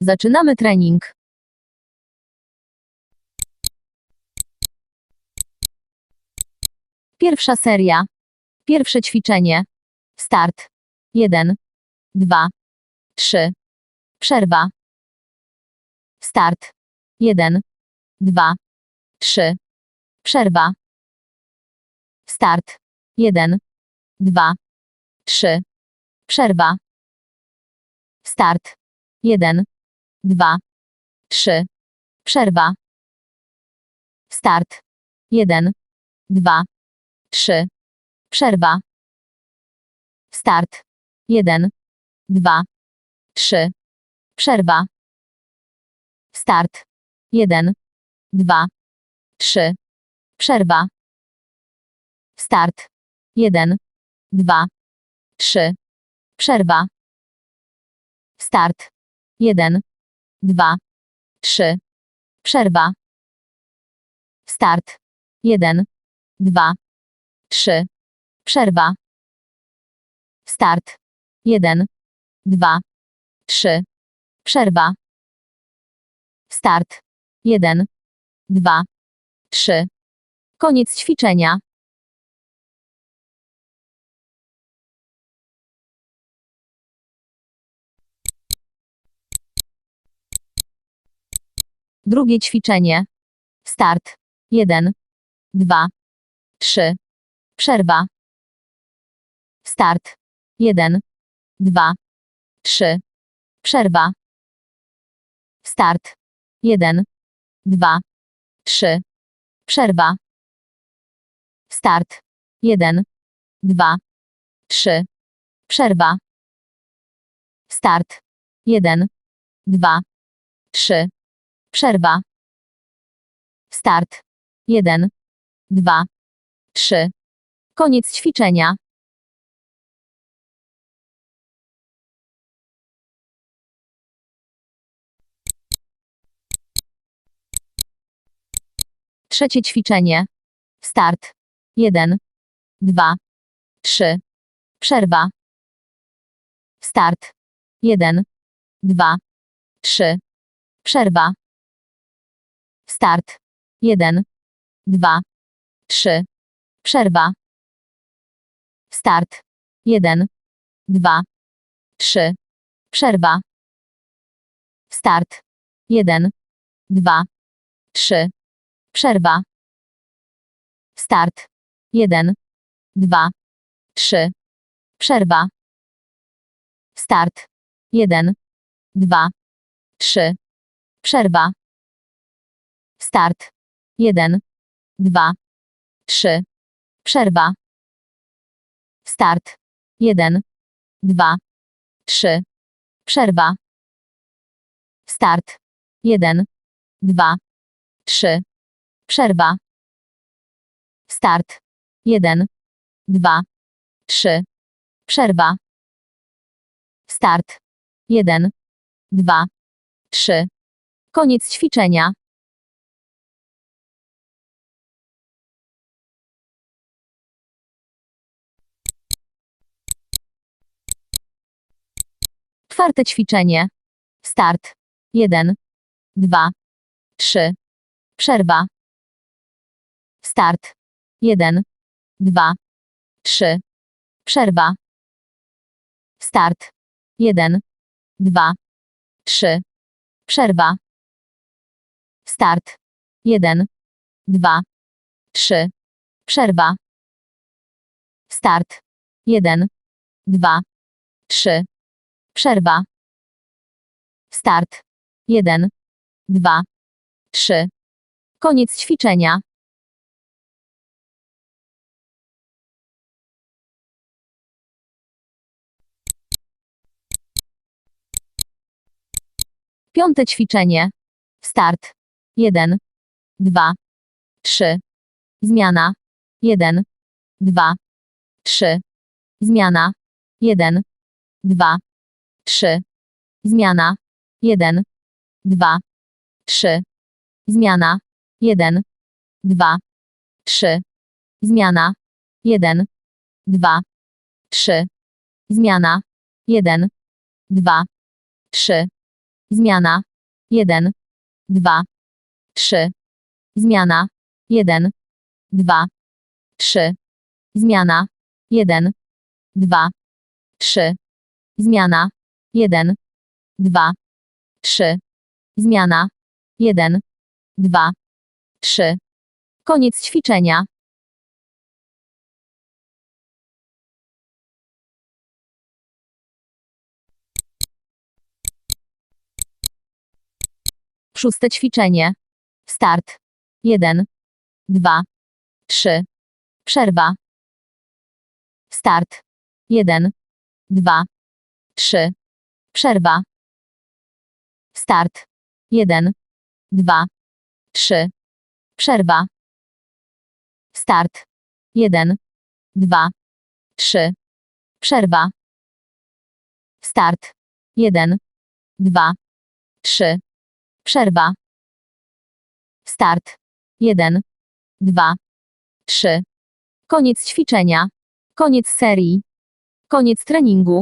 Zaczynamy trening. Pierwsza seria. Pierwsze ćwiczenie. Start. 1, 2, 3. Przerwa. Start. 1, 2, 3. Przerwa. Start. 1, 2, 3. Przerwa. Start. 1, 2, 3. Przerwa. Start. 1, 2, 3. Przerwa. Start. 1, 2, 3. Przerwa. Start. 1, 2, 3. Przerwa. Start. 1, 2, 3. Przerwa. Start. 1, 2, 3. Przerwa. Start. 1, 2, 3. Przerwa. Start. 1, 2, 3. Przerwa. Start. 1, 2, 3. Koniec ćwiczenia. Drugie ćwiczenie. Start. 1, 2, 3. Przerwa. Start. 1, 2, 3. Przerwa. Start. 1, 2, 3. Przerwa. Start. 1, 2, 3. Przerwa. Start. 1, 2, 3. Przerwa. Start. 1, 2, 3. Koniec ćwiczenia. Trzecie ćwiczenie. Start. 1, 2, 3. Przerwa. Start. 1, 2, 3. Przerwa. Start. 1, 2, 3. Przerwa. Start. 1, 2, 3. Przerwa. Start. 1, 2, 3. Przerwa. Start. 1, 2, 3. Przerwa. Start. 1, 2, 3. Przerwa. Start. 1, 2, 3. Przerwa. Start. 1, 2, 3. Przerwa. Start. 1, 2, 3. Przerwa. Start. 1, 2, 3. Przerwa. Start. 1, 2, 3. Koniec ćwiczenia. Czwarte ćwiczenie. Start. 1, 2, 3. Przerwa. Start. 1, 2, 3. Przerwa. Start. 1, 2, 3. Przerwa. Start. 1, 2, 3. Przerwa. Start. 1, 2, 3. Przerwa. Start. 1, 2, 3. Koniec ćwiczenia. Piąte ćwiczenie. Start. 1, 2, 3. Zmiana. 1, 2, 3. Zmiana. 1, 2, 3. Zmiana. 1, 2, 3. Zmiana. 1, 2, 3. Zmiana. 1, 2, 3. Zmiana. 1, 2, 3. Zmiana. 1, 2, 3. Zmiana. 1, 2, 3. Zmiana. 1, 2, 3. Zmiana. 1, 2, 3. Zmiana. 1, 2, 3. Koniec ćwiczenia. Szóste ćwiczenie. Start. 1, 2, 3. Przerwa. Start. 1, 2, 3. Przerwa. Start. 1, 2, 3. Przerwa. Start. 1, 2, 3. Przerwa. Start. 1, 2, 3. Przerwa. Start. 1, 2, 3. Koniec ćwiczenia. Koniec serii. Koniec treningu.